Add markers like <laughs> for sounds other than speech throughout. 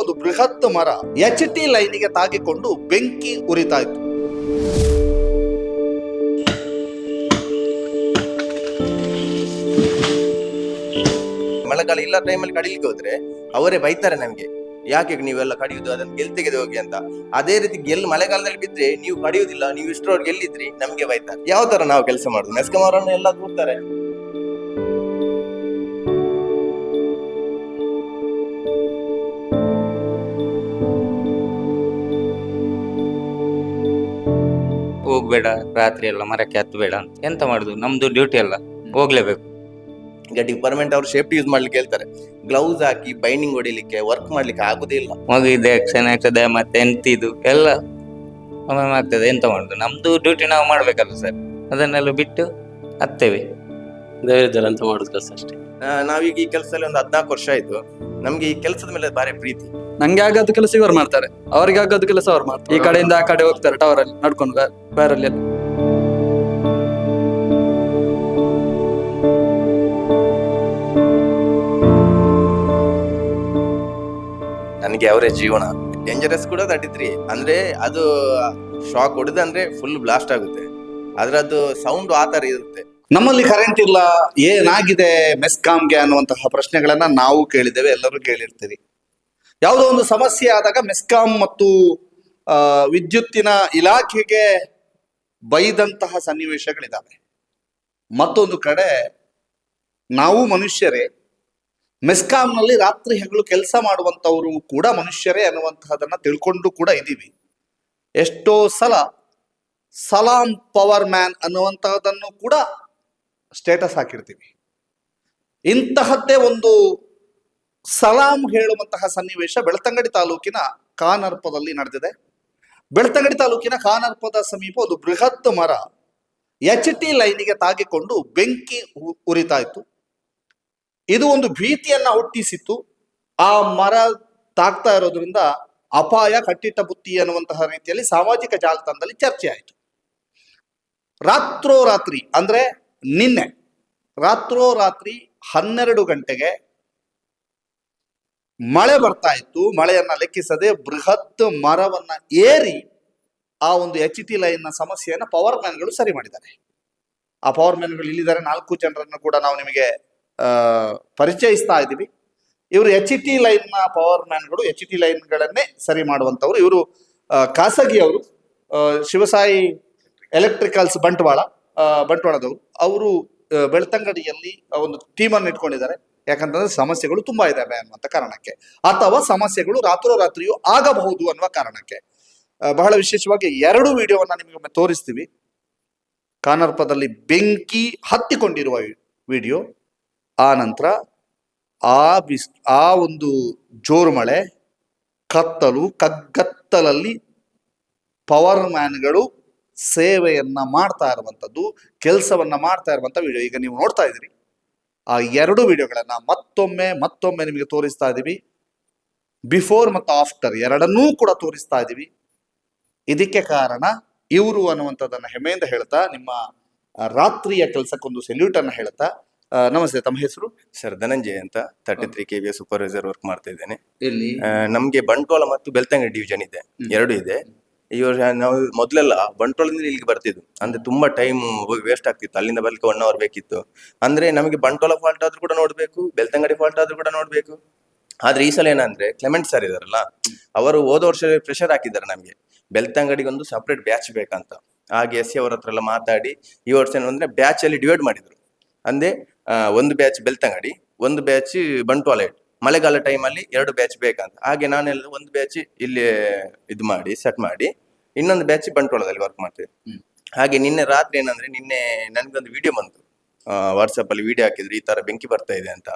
ಒಂದು ಬೃಹತ್ ಮರ. ಎಚ್ ಟಿ ಲೈನಿಗೆ ತಾಗಿಕೊಂಡು ಬೆಂಕಿ ಉರಿತಾಯಿತು. ಮಳೆಗಾಲ ಇಲ್ಲ ಟೈಮಲ್ಲಿ ಕಡಿಲಿಕ್ಕೆ ಹೋದ್ರೆ ಅವರೇ ಬೈತಾರೆ ನಮ್ಗೆ. ಯಾಕೆ ನೀವೆಲ್ಲ ಕಡಿಯುದು ಅದನ್ನ ಗೆಲ್ ತೆಗೆದು ಹೋಗಿ ಅಂತ. ಅದೇ ರೀತಿ ಗೆಲ್ ಮಳೆಗಾಲದಲ್ಲಿ ಬಿದ್ರೆ ನೀವು ಕಡಿಯುವುದಿಲ್ಲ, ನೀವು ಇಷ್ಟರವ್ರು ಗೆಲ್ಲಿದ್ರಿ ನಮ್ಗೆ ಬೈತಾರೆ. ಯಾವ ತರ ನಾವು ಕೆಲಸ ಮಾಡುದು? ಮೆಸ್ಕಮ್ ಅವರನ್ನ ಎಲ್ಲ ಕೂಡ್ತಾರೆ ಹೋಗ್ಬೇಡ ರಾತ್ರಿ ಎಲ್ಲ ಮರಕ್ಕೆ ಹತ್ತಬೇಡ ಅಂತ. ಎಂತ ಮಾಡುದು? ನಮ್ದು ಡ್ಯೂಟಿ ಅಲ್ಲ. ಹೋಗ್ಲೇಬೇಕು. ಈಗ ಡಿಪಾರ್ಟ್ಮೆಂಟ್ ಅವ್ರು ಸೇಫ್ಟಿ ಯೂಸ್ ಮಾಡ್ಲಿಕ್ಕೆ ಹೇಳ್ತಾರೆ. ಗ್ಲೌಸ್ ಹಾಕಿ ಬೈಂಡಿಂಗ್ ಹೊಡಿಲಿಕ್ಕೆ ವರ್ಕ್ ಮಾಡ್ಲಿಕ್ಕೆ ಆಗುದೇ ಇಲ್ಲ. ಮಗುವಿದೆ ಆಕ್ಷನ್ ಆಗ್ತದೆ ಮತ್ತೆ ಎಂತಿದು ಎಲ್ಲ ಒಮ್ಮೊಮ್ಮೆ ಆಗ್ತದೆ. ಎಂತ ಮಾಡುದು? ನಮ್ದು ಡ್ಯೂಟಿ ನಾವು ಮಾಡ್ಬೇಕಲ್ಲ ಸರ್. ಅದನ್ನೆಲ್ಲ ಬಿಟ್ಟು ಹತ್ತೇವೆ. ಧೈರ್ಯದಲ್ಲಿ ಅಂತ ಮಾಡುದು ಕೆಲಸ ಅಷ್ಟೇ. ನಾವೀಗ ಈ ಕೆಲಸದಲ್ಲಿ ಒಂದು ಹದ್ನಾಲ್ಕು ವರ್ಷ ಆಯ್ತು. ನಮ್ಗೆ ಈ ಕೆಲಸದ ಮೇಲೆ ಬಾರಿ ಪ್ರೀತಿ. ನಂಗೆ ಆಗೋದು ಕೆಲಸ ಇವರು ಮಾಡ್ತಾರೆ. ಅವ್ರಿಗೆ ಆಗೋದು ಕೆಲಸ ಅವ್ರು ಮಾಡ್ತಾರೆ. ಈ ಕಡೆಯಿಂದ ಆ ಕಡೆ ಹೋಗ್ತಾರೆ ಟವರ್ ಅಲ್ಲಿ ನಡ್ಕೊಂಡು ಬ್ಯಾರಲ್ಲಿ ನನಗೆ ಅವರೇ ಜೀವನ. ಡೇಂಜರಸ್ ಕೂಡ ತಟ್ಟಿದ್ರಿ ಅಂದ್ರೆ ಅದು ಶಾಕ್ ಹೊಡೆದಂದ್ರೆ ಫುಲ್ ಬ್ಲಾಸ್ಟ್ ಆಗುತ್ತೆ. ಅದ್ರದ್ದು ಸೌಂಡ್ ಆ ತರ ಇರುತ್ತೆ. ನಮ್ಮಲ್ಲಿ ಕರೆಂಟ್ ಇಲ್ಲ, ಏನಾಗಿದೆ ಮೆಸ್ಕಾಂಗೆ ಅನ್ನುವಂತಹ ಪ್ರಶ್ನೆಗಳನ್ನ ನಾವು ಕೇಳಿದ್ದೇವೆ, ಎಲ್ಲರೂ ಕೇಳಿರ್ತೀರಿ. ಯಾವುದೋ ಒಂದು ಸಮಸ್ಯೆ ಆದಾಗ ಮೆಸ್ಕಾಂ ಮತ್ತು ವಿದ್ಯುತ್ತಿನ ಇಲಾಖೆಗೆ ಬೈದಂತಹ ಸನ್ನಿವೇಶಗಳಿದ್ದಾವೆ ಮತ್ತೊಂದು ಕಡೆ, ನಾವು ಮನುಷ್ಯರೇ, ಮೆಸ್ಕಾಂನಲ್ಲಿ ರಾತ್ರಿ ಹಗಲು ಕೆಲಸ ಮಾಡುವಂತವರು ಕೂಡ ಮನುಷ್ಯರೇ ಅನ್ನುವಂತಹದನ್ನ ತಿಳ್ಕೊಂಡು ಕೂಡ ಇದ್ದೀವಿ. ಎಷ್ಟೋ ಸಲ, ಸಲಾಂ ಪವರ್ ಮ್ಯಾನ್ ಅನ್ನುವಂತಹದನ್ನು ಕೂಡ ಸ್ಟೇಟಸ್ ಹಾಕಿರ್ತೀವಿ. ಇಂತಹದ್ದೇ ಒಂದು ಸಲಾಂ ಹೇಳುವಂತಹ ಸನ್ನಿವೇಶ ಬೆಳ್ತಂಗಡಿ ತಾಲೂಕಿನ ಕಾನರ್ಪದಲ್ಲಿ ನಡೆದಿದೆ. ಬೆಳ್ತಂಗಡಿ ತಾಲೂಕಿನ ಕಾನರ್ಪದ ಸಮೀಪ ಒಂದು ಬೃಹತ್ ಮರ ಎಚ್ ಟಿ ಲೈನಿಗೆ ತಾಗಿಕೊಂಡು ಬೆಂಕಿ ಉರಿತಾ ಇತ್ತು. ಇದು ಒಂದು ಭೀತಿಯನ್ನ ಹುಟ್ಟಿಸಿತ್ತು. ಆ ಮರ ತಾಗ್ತಾ ಇರೋದ್ರಿಂದ ಅಪಾಯ, ಕಟ್ಟಿಟ್ಟ ಬುತ್ತಿ ಅನ್ನುವಂತಹ ರೀತಿಯಲ್ಲಿ ಸಾಮಾಜಿಕ ಜಾಲತಾಣದಲ್ಲಿ ಚರ್ಚೆ ಆಯಿತು. ರಾತ್ರೋರಾತ್ರಿ ಅಂದ್ರೆ ನಿನ್ನೆ ರಾತ್ರೋರಾತ್ರಿ ಹನ್ನೆರಡು ಗಂಟೆಗೆ ಮಳೆ ಬರ್ತಾ ಇತ್ತು. ಮಳೆಯನ್ನ ಲೆಕ್ಕಿಸದೆ ಬೃಹತ್ ಮರವನ್ನ ಏರಿ ಆ ಒಂದು ಎಚ್ ಟಿ ಲೈನ್ ಸಮಸ್ಯೆಯನ್ನು ಪವರ್ ಮ್ಯಾನ್ಗಳು ಸರಿ ಮಾಡಿದ್ದಾರೆ. ಆ ಪವರ್ ಮ್ಯಾನ್ಗಳು ಇಲ್ಲಿದ್ದಾರೆ. ನಾಲ್ಕು ಜನರನ್ನು ಕೂಡ ನಾವು ನಿಮಗೆ ಪರಿಚಯಿಸ್ತಾ ಇದ್ದೀವಿ. ಇವರು ಎಚ್ ಟಿ ಲೈನ್ನ ಪವರ್ ಮ್ಯಾನ್ಗಳು ಎಚ್ ಟಿ ಲೈನ್ಗಳನ್ನೇ ಸರಿ ಮಾಡುವಂಥವ್ರು. ಇವರು ಖಾಸಗಿಯವರು ಶಿವಸಾಯಿ ಎಲೆಕ್ಟ್ರಿಕಲ್ಸ್ ಬಂಟ್ವಾಳ. ಬಂಟ್ವಾಳದವರು, ಅವರು ಬೆಳ್ತಂಗಡಿಯಲ್ಲಿ ಒಂದು ಟೀಮನ್ನು ಇಟ್ಕೊಂಡಿದ್ದಾರೆ. ಯಾಕಂತಂದ್ರೆ ಸಮಸ್ಯೆಗಳು ತುಂಬಾ ಇದ್ದಾವೆ ಅನ್ನುವಂಥ ಕಾರಣಕ್ಕೆ. ಅಥವಾ ಸಮಸ್ಯೆಗಳು ರಾತ್ರೋರಾತ್ರಿಯೂ ಆಗಬಹುದು ಅನ್ನುವ ಕಾರಣಕ್ಕೆ. ಬಹಳ ವಿಶೇಷವಾಗಿ ಎರಡು ವಿಡಿಯೋವನ್ನ ನಿಮಗೆ ತೋರಿಸ್ತೀವಿ. ಕಾನರ್ಪದಲ್ಲಿ ಬೆಂಕಿ ಹತ್ತಿಕೊಂಡಿರುವ ವಿಡಿಯೋ. ಆ ನಂತರ ಆ ಬಿಸ್ ಆ ಒಂದು ಜೋರು ಮಳೆ, ಕತ್ತಲು, ಕಗ್ಗತ್ತಲಲ್ಲಿ ಪವರ್ ಮ್ಯಾನ್ಗಳು ಸೇವೆಯನ್ನ ಮಾಡ್ತಾ ಇರುವಂಥದ್ದು ಕೆಲಸವನ್ನ ಮಾಡ್ತಾ ಇರುವಂಥ ವಿಡಿಯೋ ಈಗ ನೀವು ನೋಡ್ತಾ ಇದ್ದೀರಿ. ಆ ಎರಡು ವಿಡಿಯೋಗಳನ್ನ ಮತ್ತೊಮ್ಮೆ ಮತ್ತೊಮ್ಮೆ ನಿಮಗೆ ತೋರಿಸ್ತಾ ಇದ್ದೀವಿ. ಬಿಫೋರ್ ಮತ್ತು ಆಫ್ಟರ್ ಎರಡನ್ನೂ ಕೂಡ ತೋರಿಸ್ತಾ ಇದ್ದೀವಿ. ಇದಕ್ಕೆ ಕಾರಣ ಇವರು ಅನ್ನುವಂಥದ್ದನ್ನು ಹೆಮ್ಮೆಯಿಂದ ಹೇಳ್ತಾ ನಿಮ್ಮ ರಾತ್ರಿಯ ಕೆಲಸಕ್ಕೊಂದು ಸೆಲ್ಯೂಟ್ ಅನ್ನ ಹೇಳ್ತಾ ನಮಸ್ತೆ ತಮ್ಮ ಹೆಸರು? ಸರ್ ಧನಂಜಯ್ ಅಂತ. Thirty three K B supervisor work ಮಾಡ್ತಾ ಇದ್ದೇನೆ. ನಮ್ಗೆ ಬಂಟ್ವಾಳ ಮತ್ತು ಬೆಳ್ತಂಗಡಿ ಡಿವಿಜನ್ ಇದೆ. ಎರಡು ಇದೆ. ವರ್ಷ ನಾವು ಮೊದಲೆಲ್ಲ ಬಂಟ್ವಾಳದಿಂದ ಇಲ್ಲಿಗೆ ಬರ್ತಿದ್ವು. ಅಂದ್ರೆ ತುಂಬಾ ಟೈಮ್ ವೇಸ್ಟ್ ಆಗ್ತಿತ್ತು. ಅಲ್ಲಿಂದ ಬರ್ಲಿಕ್ಕೆ ಒನ್ ಅವರ್ ಬೇಕಿತ್ತು. ಅಂದ್ರೆ ನಮಗೆ ಬಂಟ್ವಾಳ ಫಾಲ್ಟ್ ಆದ್ರೂ ಕೂಡ ನೋಡ್ಬೇಕು, ಬೆಳ್ತಂಗಡಿ ಫಾಲ್ಟ್ ಆದ್ರೂ ಕೂಡ ನೋಡ್ಬೇಕು. ಆದ್ರೆ ಈ ಸಲ ಏನಂದ್ರೆ ಕ್ಲೆಮೆಂಟ್ ಸರ್ ಇದಾರಲ್ಲ, ಅವರು ಹೋದ ವರ್ಷ ಪ್ರೆಷರ್ ಹಾಕಿದ್ದಾರೆ ನಮಗೆ. ಬೆಳ್ತಂಗಡಿಗೆ ಒಂದು ಸಪ್ರೇಟ್ ಬ್ಯಾಚ್ ಬೇಕಂತ. ಹಾಗೆ ಎಸ್ ಸಿ ಅವ್ರ ಹತ್ರ ಎಲ್ಲ ಮಾತಾಡಿ ಈ ವರ್ಷ ಏನು ಬ್ಯಾಚ್ ಅಲ್ಲಿ ಡಿವೈಡ್ ಮಾಡಿದ್ರು. ಅಂದ್ರೆ ಒಂದು ಬ್ಯಾಚ್ ಬೆಳ್ತಂಗಡಿ, ಒಂದು ಬ್ಯಾಚ್ ಬಂಟ್ವಾಳ ಮಳೆಗಾಲ ಟೈಮಲ್ಲಿ ಎರಡು ಬ್ಯಾಚ್ ಬೇಕಂತ. ಹಾಗೆ ನಾನೆಲ್ಲ ಒಂದು ಬ್ಯಾಚ್ ಇಲ್ಲಿ ಇದು ಮಾಡಿ ಸೆಟ್ ಮಾಡಿ ಇನ್ನೊಂದು ಬ್ಯಾಚ್ ಬಂಟ್ವಾಳದಲ್ಲಿ ವರ್ಕ್ ಮಾಡ್ತೇವೆ ಹಾಗೆ ನಿನ್ನೆ ರಾತ್ರಿ ಏನಂದ್ರೆ ನಿನ್ನೆ ನನ್ಗೊಂದು ವಿಡಿಯೋ ಬಂತು. ವಾಟ್ಸಪ್ ಅಲ್ಲಿ ವಿಡಿಯೋ ಹಾಕಿದ್ರು ಈ ತರ ಬೆಂಕಿ ಬರ್ತಾ ಇದೆ ಅಂತ.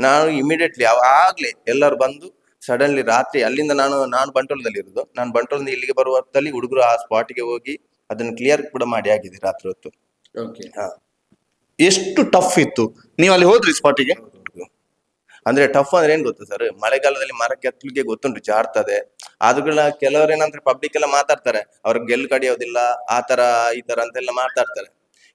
ನಾನು ಇಮಿಡಿಯೇಟ್ಲಿ ಆಗ್ಲೇ ಎಲ್ಲರೂ ಬಂದು ಸಡನ್ಲಿ ರಾತ್ರಿ ಅಲ್ಲಿಂದ ನಾನು ನಾನು ಬಂಟ್ವಾಳದಲ್ಲಿ ಇರೋದು. ನಾನು ಬಂಟ್ವಾಳದಿಂದ ಇಲ್ಲಿಗೆ ಬರುವ ಹೊತ್ತಲ್ಲಿ ಹುಡುಗರು ಆ ಸ್ಪಾಟ್ಗೆ ಹೋಗಿ ಅದನ್ನು ಕ್ಲಿಯರ್ ಕೂಡ ಮಾಡಿ ಆಗಿದೆ ರಾತ್ರಿ ಹೊತ್ತು. ಹಾ. ಎಷ್ಟು ಟಫ್ ಇತ್ತು. ನೀವು ಅಲ್ಲಿ ಹೋದ್ರಿ ಸ್ಪಾಟಿಗೆ. ಅಂದ್ರೆ ಟಫ್ ಅಂದ್ರೆ ಏನ್ ಗೊತ್ತಾ ಸರ್ ಮಳೆಗಾಲದಲ್ಲಿ ಮರ ಕೆತ್ತಲಿಕ್ಕೆ ಗೊತ್ತುಂಟು, ಜಾರ್ತದೆ. ಅದುಗಳ ಕೆಲವರು ಏನಂದ್ರೆ ಪಬ್ಲಿಕ್ ಎಲ್ಲ ಮಾತಾಡ್ತಾರೆ. ಅವ್ರ ಗೆಲ್ ಕಡಿಯೋದಿಲ್ಲ, ಆ ತರ, ಈ ತರ ಅಂತೆಲ್ಲ ಮಾತಾಡ್ತಾರೆ.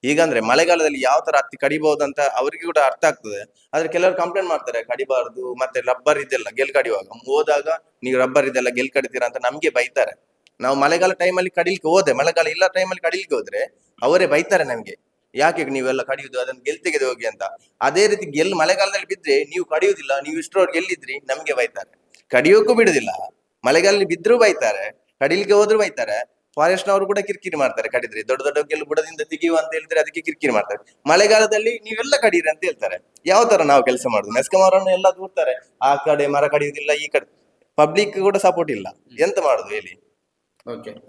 ಈಗ ಅಂದ್ರೆ ಮಳೆಗಾಲದಲ್ಲಿ ಯಾವ ತರ ಹತ್ತಿ ಕಡಿಬಹುದು ಅಂತ ಅವರಿಗೆ ಕೂಡ ಅರ್ಥ ಆಗ್ತದೆ. ಆದ್ರೆ ಕೆಲವರು ಕಂಪ್ಲೇಂಟ್ ಮಾಡ್ತಾರೆ, ಕಡಿಬಾರ್ದು, ಮತ್ತೆ ರಬ್ಬರ್ ಇದೆಲ್ಲ ಗೆಲ್ ಕಡಿಯುವಾಗ. ಹೋದಾಗ, ನೀವು ರಬ್ಬರ್ ಇದೆಲ್ಲ ಗೆಲ್ ಕಡಿತೀರಾ ಅಂತ ನಮ್ಗೆ ಬೈತಾರೆ. ನಾವು ಮಳೆಗಾಲ ಟೈಮಲ್ಲಿ ಕಡಿಲಿಕ್ಕೆ ಹೋದೆ, ಮಳೆಗಾಲ ಇಲ್ಲ ಟೈಮಲ್ಲಿ ಕಡಿಲಿಕ್ಕೆ ಹೋದ್ರೆ, ಅವರೇ ಬೈತಾರೆ ನಮ್ಗೆ. ಯಾಕೆ ನೀವೆಲ್ಲ ಕಡಿಯುದು? ಅದನ್ನ ಗೆಲ್ ತೆಗೆದು ಹೋಗಿ ಅಂತ. ಅದೇ ರೀತಿ ಗೆಲ್ ಮಳೆಗಾಲದಲ್ಲಿ ಬಿದ್ರೆ ನೀವು ಕಡಿಯುವುದಿಲ್ಲ ನೀವು ಇಷ್ಟರವ್ರು ಗೆಲ್ಲಿದ್ರಿ ನಮ್ಗೆ ಬೈತಾರೆ. ಕಡಿಯೋಕ್ಕೂ ಬಿಡುದಿಲ್ಲ. ಮಳೆಗಾಲದಲ್ಲಿ ಬಿದ್ರೂ ಬೈತಾರೆ ಕಡಿಲಿಕ್ಕೆ ಹೋದ್ರು ಬೈತಾರೆ. ಫಾರೆಸ್ಟ್ ನವರು ಕೂಡ ಕಿರಿಕಿರಿ ಮಾಡ್ತಾರೆ ಕಡಿದ್ರೆ. ದೊಡ್ಡ ದೊಡ್ಡ ಗೆಲ್ಲು ಬುಡದಿಂದ ತೆಗೆಯುವ ಅಂತ ಹೇಳಿದ್ರೆ ಅದಕ್ಕೆ ಕಿರಿಕಿರಿ ಮಾಡ್ತಾರೆ. ಮಳೆಗಾಲದಲ್ಲಿ ನೀವೆಲ್ಲ ಕಡೀರಿ ಅಂತ ಹೇಳ್ತಾರೆ. ಯಾವ ತರ ನಾವು ಕೆಲಸ ಮಾಡುದು? ಮೆಸ್ಕಾಂ ಅವರನ್ನು ಎಲ್ಲ ದೂರ್ತಾರೆ. ಆ ಕಡೆ ಮರ ಕಡಿಯುವುದಿಲ್ಲ ಈ ಕಡೆ. ಪಬ್ಲಿಕ್ ಕೂಡ ಸಪೋರ್ಟ್ ಇಲ್ಲ. ಎಂತ ಮಾಡುದು ಹೇಳಿ?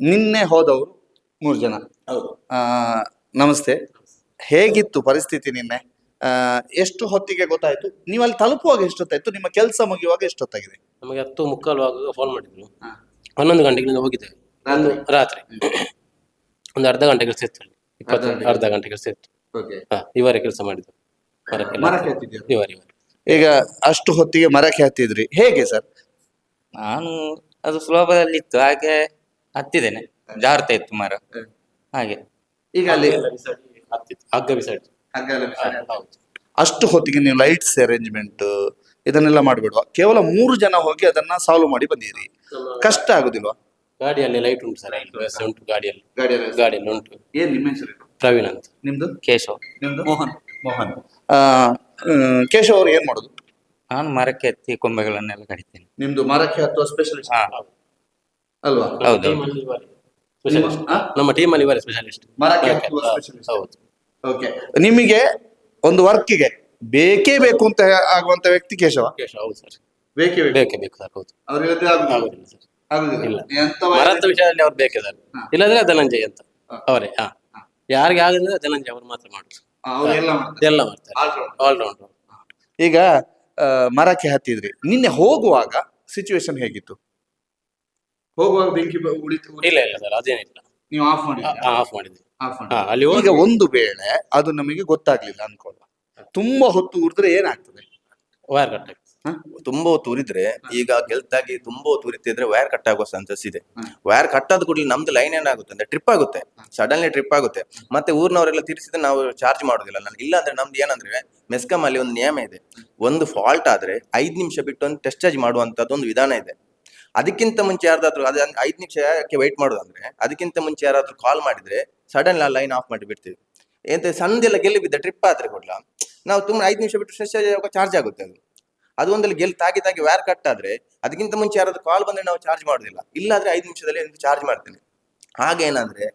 ನಿನ್ನೆ ಹೋದವರು ಮೂರು ಜನ. ಆ, ನಮಸ್ತೆ. ಹೇಗಿತ್ತು ಪರಿಸ್ಥಿತಿ ನಿನ್ನೆ? ಆ, ಎಷ್ಟು ಹೊತ್ತಿಗೆ ಗೊತ್ತಾಯ್ತು? ನೀವು ಅಲ್ಲಿ ತಲುಪುವಾಗ ಎಷ್ಟೊತ್ತಾಯ್ತು? ನಿಮ್ಮ ಕೆಲಸ ಮುಗಿಯುವಾಗ ಎಷ್ಟೊತ್ತಾಗಿದೆ? ನಮಗೆ ಹತ್ತು ಮುಕ್ಕಾಲು ಆಗುವಾಗ ಫೋನ್ ಮಾಡಿದ್ರು. ಹನ್ನೊಂದು ಗಂಟೆಗೆ ಹೋಗಿದ್ದೆ ರಾತ್ರಿ? ರಾತ್ರಿ. ಒಂದು ಅರ್ಧ ಗಂಟೆ ಕೆಲಸ ಇತ್ತು. ಇಪ್ಪತ್ತು ಅರ್ಧ ಗಂಟೆ. ಕೆಲಸ ಇತ್ತು ಹಾ ಇವರೇ ಕೆಲಸ ಮಾಡಿದ್ರು. ಈಗ ಅಷ್ಟು ಹೊತ್ತಿಗೆ ಮರಕ್ಕೆ ಹತ್ತಿದ್ರಿ. ಹೇಗೆ ಸರ್? ನಾನು ಅದು ಸುಲಭದಲ್ಲಿ ಇತ್ತು ಹಾಗೆ ಹತ್ತಿದ್ದೇನೆ. ಜಾರ್ತಾ ಇತ್ತು ಮರ. ಹಾಗೆ. ಈಗ ಅಲ್ಲಿ ಹತ್ತಿತ್ತು ಹಗ್ಗ ಬಿಸಾಡಿ ಹೌದು. ಅಷ್ಟು ಹೊತ್ತಿಗೆ ನೀವು ಲೈಟ್ಸ್ ಅರೇಂಜ್ಮೆಂಟ್ ಇದನ್ನೆಲ್ಲ ಮಾಡ್ಬಿಡುವ? ಕೇವಲ ಮೂರು ಜನ ಹೋಗಿ ಅದನ್ನ ಸಾಲ್ವ್ ಮಾಡಿ ಬಂದಿರಿ. ಕಷ್ಟ ಆಗುದಿಲ್ವಾ? ಗಾಡಿಯಲ್ಲಿ ಲೈಟ್ ಉಂಟು ಸರ್ ವ್ಯವಸ್ಥೆ ಉಂಟು? ಗಾಡಿಯಲ್ಲಿ. ಗಾಡಿಯಲ್ಲಿ ಗಾಡಿಯಲ್ಲಿ ಉಂಟು. ಏನ್ ನಿಮ್ಮ ಹೆಸರು? ಪ್ರವೀಣ್ ಅಂತ. ನಿಮ್ದು? ಕೇಶವ್. ನಿಮ್ದು? ಮೋಹನ್. ಮೋಹನ್. ಆ, ಕೇಶವ್ ಅವ್ರು ಏನ್ ಮಾಡುದು? ನಾನು ಮರಕ್ಕೆ ಹತ್ತಿ ಕೊಂಬೆಗಳನ್ನೆಲ್ಲ ಕಡಿತೇನೆ. ನಿಮ್ದು ಮರಕ್ಕೆ ಹತ್ತುವ ಸ್ಪೆಷಲಿಸ್ಟ್ ಹಾ. ಅಲ್ವಾ? ಹೌದು. ಟೀಮಲ್ಲಿ ಆ? ನಮ್ಮ ಟೀಮಲ್ಲಿ ಅಲ್ಲಿ ಸ್ಪೆಷಲಿಸ್ಟ್ ಮರಕ್ಕೆ ಹತ್ತುವ ಸ್ಪೆಷಲಿಸ್ಟ್ ಹೌದು. ಓಕೆ ನಿಮಗೆ ಒಂದು ವರ್ಕಿಗೆ ಬೇಕೇ ಬೇಕು ಅಂತ ಆಗುವಂತ ವ್ಯಕ್ತಿ ಕೇಶವ? ಕೇಶವ ಹೌದು ಸರ್. ಬೇಕೇ ಬೇಕು? ಬೇಕೇ ಬೇಕು ಸರ್ ಹೌದು. ಅವ್ರಿಗತ್ತೆ ಆಗುದಿಲ್ಲ? ಆಗುದಿಲ್ಲ ಸರ್. ಆಗುದಿಲ್ಲ. ಇಲ್ಲ. ಎಂತ ಮರದ ವಿಷಯದಲ್ಲಿ ಅವ್ರು ಬೇಕೇ ಸರ್. ಹಾ. ಇಲ್ಲದ್ರೆ ಧನಂಜಯ್ ಅಂತ. ಹಾ. ಅವರೇ ಹಾ. ಯಾರಿಗೆ ಆಗಂದ್ರೆ ಧನಂಜಯ್ ಅವ್ರು ಮಾತ್ರ ಮಾಡುದು ಅವರೆಲ್ಲ ಮಾಡ್ತಾರೆ. ಎಲ್ಲ ಮಾಡ್ತಾರೆ. ಈಗ ಆ, ಮರಕ್ಕೆ ಹತ್ತಿದ್ರಿ. ನಿನ್ನೆ ಹೋಗುವಾಗ ಸಿಚುವೇಶನ್ ಹೇಗಿತ್ತು? ಹೋಗುವಾಗ ಬೆಂಕಿ ಬ- ಉಳಿತು ಇಲ್ಲ ಇಲ್ಲ ಸರ್ ಅದೇನಿಲ್ಲ. ನೀವು ಆಫ್ ಮಾಡಿ ಆಫ್ ಮಾಡಿದ್ವಿ. ಹಾ ಅಲ್ಲಿ ಈಗ ಹೋಗಿ ಒಂದು ವೇಳೆ ಅದು ನಮಗೆ ಗೊತ್ತಾಗ್ಲಿಲ್ಲ ಅನ್ಕೊಳ್ಳ ತುಂಬಾ ಹೊತ್ತು ಉರಿದ್ರೆ ಏನಾಗ್ತದೆ? ವೈರ್ ಕಟ್ ತುಂಬಾ ಹೊತ್ತು ಉರಿದ್ರೆ ಈಗ ಗೆಲ್ತಾಗಿ ತುಂಬಾ ಹೊತ್ತು ಉರಿತಿದ್ರೆ ವೈರ್ ಕಟ್ ಆಗೋ ಚಾನ್ಸಸ್ ಇದೆ. ವೈರ್ ಕಟ್ ಆದ ಕೂಡಲೇ ನಮ್ದು ಲೈನ್ ಏನಾಗುತ್ತೆ ಅಂದ್ರೆ ಟ್ರಿಪ್ ಆಗುತ್ತೆ. ಸಡನ್ಲಿ ಟ್ರಿಪ್ ಆಗುತ್ತೆ. ಮತ್ತೆ ಊರ್ನವರೆಲ್ಲ ತಿರ್ಸಿದ್ರೆ ನಾವು ಚಾರ್ಜ್ ಮಾಡೋದಿಲ್ಲ. ನನ್ಗೆ ಇಲ್ಲ ಅಂದ್ರೆ ನಮ್ದು ಏನಂದ್ರೆ ಮೆಸ್ಕಾಂ ಅಲ್ಲಿ ಒಂದು ನಿಯಮ ಇದೆ. ಒಂದು ಫಾಲ್ಟ್ ಆದ್ರೆ ಐದು ನಿಮಿಷ ಬಿಟ್ಟು ಒಂದು ಟೆಸ್ಟ್ ಚಾರ್ಜ್ ಮಾಡುವಂತದ್ದು ಒಂದು ವಿಧಾನ ಇದೆ. ಅದಕ್ಕಿಂತ ಮುಂಚೆ ಯಾರ್ದಾದ್ರು ಅದು ಐದು ನಿಮಿಷ ಯಾಕೆ ವೈಟ್ ಮಾಡೋದಂದ್ರೆ ಅದಕ್ಕಿಂತ ಮುಂಚೆ ಯಾರಾದ್ರೂ ಕಾಲ್ ಮಾಡಿದ್ರೆ ಸಡನ್ ಆ ಲೈನ್ ಆಫ್ ಮಾಡಿ ಬಿಡ್ತೀವಿ ಎಂತ ಸಂದೆಲ್ಲ ಗೆಲ್ಲಿ ಬಿದ್ದ ಟ್ರಿಪ್ ಆದ್ರೆ ಕೊಡ್ಲ ನಾವು ತುಂಬ ಐದು ನಿಮಿಷ ಬಿಟ್ಟು ಫ್ರೆಶ್ ಚಾರ್ಜ್ ಆಗುತ್ತೆ ಅದು. ಅದು ಒಂದಲ್ಲಿ ಗೆಲ್ ತಾಗಿ ತಾಗಿ ವ್ಯಾರ್ ಕಟ್ ಆದ್ರೆ ಅದಕ್ಕಿಂತ ಮುಂಚೆ ಯಾರಾದ್ರೂ ಕಾಲ್ ಬಂದ್ರೆ ನಾವು ಚಾರ್ಜ್ ಮಾಡೋದಿಲ್ಲ. ಇಲ್ಲಾದ್ರೆ ಐದು ನಿಮಿಷದಲ್ಲಿ ಚಾರ್ಜ್ ಮಾಡ್ತೇನೆ. ಹಾಗೇನಂದ್ರೆ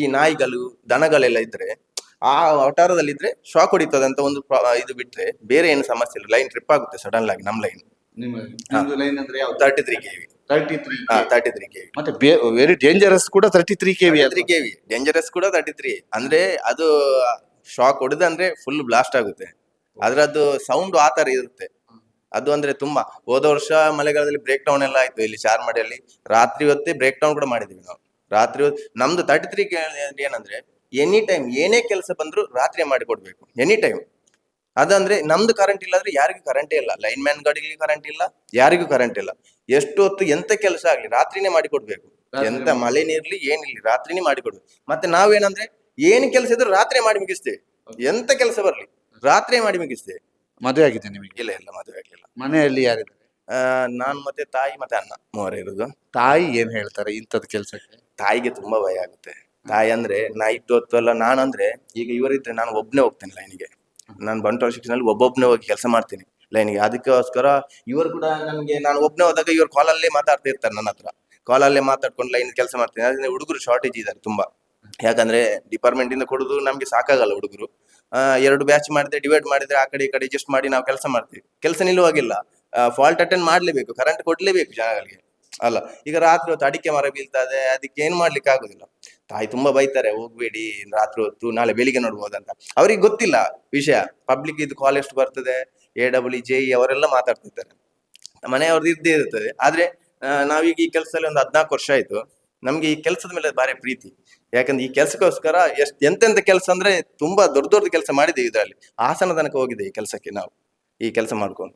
ಈ ನಾಯಿಗಳು, ದನಗಳೆಲ್ಲ ಇದ್ರೆ ಆ ವಟಾರದಲ್ಲಿ ಇದ್ರೆ ಶಾಕ್ ಹೊಡಿತದಂತ ಒಂದು ಇದು ಬಿಟ್ರೆ ಬೇರೆ ಏನು ಸಮಸ್ಯೆ ಇಲ್ಲ. ಲೈನ್ ಟ್ರಿಪ್ ಆಗುತ್ತೆ ಸಡನ್ ಆಗಿ, ನಮ್ಮ ಲೈನ್ ನಿಮ್ಮ ಲೈನ್ ಅಂದ್ರೆ ಯಾವ್ದು? Thirty three KV thirty three thirty three ಮತ್ತೆ ವೆರಿ ಡೇಂಜರಸ್ ಕೂಡ thirty three K V three KV dangerous ಕೂಡ ತರ್ಟಿ ತ್ರೀ ಅಂದ್ರೆ ಅದು ಶಾಕ್ ಹೊಡೆದಂದ್ರೆ ಫುಲ್ ಬ್ಲಾಸ್ಟ್ ಆಗುತ್ತೆ. ಅದ್ರದ್ದು ಸೌಂಡ್ ಆ ತರ ಇರುತ್ತೆ. ಅದು ಅಂದ್ರೆ ತುಂಬಾ ಹೋದ ವರ್ಷ ಮಳೆಗಾಲದಲ್ಲಿ ಬ್ರೇಕ್ ಡೌನ್ ಎಲ್ಲ ಆಯ್ತು ಇಲ್ಲಿ ಚಾರ್ಮಡಿಯಲ್ಲಿ. ರಾತ್ರಿ ಹೊತ್ತೇ ಬ್ರೇಕ್ ಡೌನ್ ಕೂಡ ಮಾಡಿದ್ವಿ ನಾವು. ರಾತ್ರಿ ಹೊತ್ತು ನಮ್ದು ತರ್ಟಿ ತ್ರೀ ಏನಂದ್ರೆ ಎನಿ ಟೈಮ್ ಏನೇ ಕೆಲಸ ಬಂದ್ರು ರಾತ್ರಿ ಮಾಡಿ ಕೊಡ್ಬೇಕು ಎನಿ ಟೈಮ್ ಅದಂದ್ರೆ ನಮ್ದು ಕರೆಂಟ್ ಇಲ್ಲ ಅಂದ್ರೆ ಯಾರಿಗೂ ಕರೆಂಟೇ ಇಲ್ಲ. ಲೈನ್ ಮ್ಯಾನ್ ಗಾಡಿಗೆ ಕರೆಂಟ್ ಇಲ್ಲ ಯಾರಿಗೂ ಕರೆಂಟ್ ಇಲ್ಲ. ಎಷ್ಟು ಹೊತ್ತು ಎಂತ ಕೆಲಸ ಆಗ್ಲಿ ರಾತ್ರಿನೇ ಮಾಡಿ ಕೊಡ್ಬೇಕು ಎಂತ ಮಳೆ ನೀರ್ಲಿ ಏನಿರ್ಲಿ ರಾತ್ರಿನೇ ಮಾಡಿ ಕೊಡು ಮತ್ತೆ ನಾವೇನಂದ್ರೆ ಏನ್ ಕೆಲಸ ಇದ್ರು ರಾತ್ರಿ ಮಾಡಿ ಮುಗಿಸ್ತೇವೆ ಎಂತ ಕೆಲಸ ಬರ್ಲಿ ರಾತ್ರಿ ಮಾಡಿ ಮುಗಿಸ್ತೇವೆ ಮದುವೆ ಆಗಿದೆ ನಿಮಗೆ? ಇಲ್ಲ ಇಲ್ಲ ಮದುವೆ ಆಗ್ಲಿಲ್ಲ. ಮನೆಯಲ್ಲಿ ಯಾರಿದ್ದಾರೆ? ಆ, ನಾನ್ ಮತ್ತೆ ತಾಯಿ ಮತ್ತೆ ಅಣ್ಣ ಮೂವರೇ ಇರುದು. ತಾಯಿ ಏನ್ ಹೇಳ್ತಾರೆ ಇಂಥದ್ ಕೆಲ್ಸಕ್ಕೆ? ತಾಯಿಗೆ ತುಂಬಾ ಭಯ ಆಗುತ್ತೆ. ತಾಯಿ ಅಂದ್ರೆ ನಾ ಇಟ್ಟು ಹೊತ್ತು ಅಲ್ಲ ನಾನು ಅಂದ್ರೆ ಈಗ ಇವರಿದ್ರೆ ನಾನು ಒಬ್ನೇ ಹೋಗ್ತೇನೆ ಲೈನಿಗೆ ನಾನು ಬಂಟ್ವಾಳ ಶಿಕ್ಷಣದಲ್ಲಿ ಒಬ್ಬೊಬ್ಬನೇ ಹೋಗಿ ಕೆಲಸ ಮಾಡ್ತೀನಿ ಲೈನಿಗೆ ಅದಕ್ಕೋಸ್ಕರ ಇವರು ಕೂಡ ನನಗೆ, ನಾನು ಒಬ್ಬನೇ ಹೋದಾಗ ಇವ್ರು ಕಾಲಲ್ಲೇ ಮಾತಾಡ್ತಾ ಇರ್ತಾರೆ ನನ್ನ ಹತ್ರ. ಕಾಲಲ್ಲೇ ಮಾತಾಡ್ಕೊಂಡು ಲೈನ್ ಕೆಲಸ ಮಾಡ್ತೀನಿ. ಅದ್ರಿಂದ ಹುಡುಗರು ಶಾರ್ಟೇಜ್ ಇದ್ದಾರೆ ತುಂಬಾ. ಯಾಕಂದ್ರೆ ಡಿಪಾರ್ಟ್ಮೆಂಟ್ ಇಂದ ಕೊಡುದು ನಮ್ಗೆ ಸಾಕಾಗಲ್ಲ ಹುಡುಗರು. ಎರಡು ಬ್ಯಾಚ್ ಮಾಡಿದ್ರೆ ಡಿವೈಡ್ ಮಾಡಿದ್ರೆ ಆ ಕಡೆ ಈ ಕಡೆ ಅಡ್ಜಸ್ಟ್ ಮಾಡಿ ನಾವು ಕೆಲಸ ಮಾಡ್ತೀವಿ. ಕೆಲಸ ನಿಲ್ಲುವಾಗಿಲ್ಲ. ಫಾಲ್ಟ್ ಅಟೆಂಡ್ ಮಾಡ್ಲೇಬೇಕು ಕರೆಂಟ್ ಕೊಡ್ಲೇಬೇಕು ಜನಗಳಿಗೆ. ಅಲ್ಲ, ಈಗ ರಾತ್ರಿ ಹೊತ್ತು ಅಡಿಕೆ ಮರ ಇದೆ, ಅದಕ್ಕೆ ಏನ್ ಮಾಡ್ಲಿಕ್ಕೆ ಆಗುದಿಲ್ಲ ತಾಯಿ ತುಂಬಾ ಬೈತಾರೆ ಹೋಗ್ಬೇಡಿ ರಾತ್ರಿ ಹೊತ್ತು ನಾಳೆ ಬೆಳಿಗ್ಗೆ ನೋಡ್ಬೋದಂತ. ಅವ್ರಿಗೆ ಗೊತ್ತಿಲ್ಲ ವಿಷಯ. ಪಬ್ಲಿಕ್ ಇದು ಕಾಲ್ ಎಷ್ಟು ಬರ್ತದೆ? ಎ ಡಬ್ಲ್ಯೂ ಜೆ ಇ ಅವರೆಲ್ಲ ಮಾತಾಡ್ತಿರ್ತಾರೆ. ಮನೆಯವ್ರದ್ದು ಇದ್ದೇ ಇರ್ತದೆ. ಆದ್ರೆ ನಾವೀಗ ಈ ಕೆಲಸದಲ್ಲಿ ಒಂದು ಹದ್ನಾಲ್ಕು ವರ್ಷ ಆಯ್ತು. ನಮ್ಗೆ ಈ ಕೆಲಸದ ಮೇಲೆ ಭಾರಿ ಪ್ರೀತಿ. ಯಾಕಂದ್ರೆ ಈ ಕೆಲಸಕ್ಕೋಸ್ಕರ ಎಷ್ಟು ಎಂತೆಂತ ಕೆಲಸ ಅಂದ್ರೆ ತುಂಬಾ ದೊಡ್ಡ ದೊಡ್ಡ ಕೆಲಸ ಮಾಡಿದ್ದೀವಿ ಇದರಲ್ಲಿ. ಹಾಸನ ತನಕ ಹೋಗಿದೆ ಈ ಕೆಲಸಕ್ಕೆ ನಾವು ಈ ಕೆಲಸ ಮಾಡ್ಕೊಂಡು.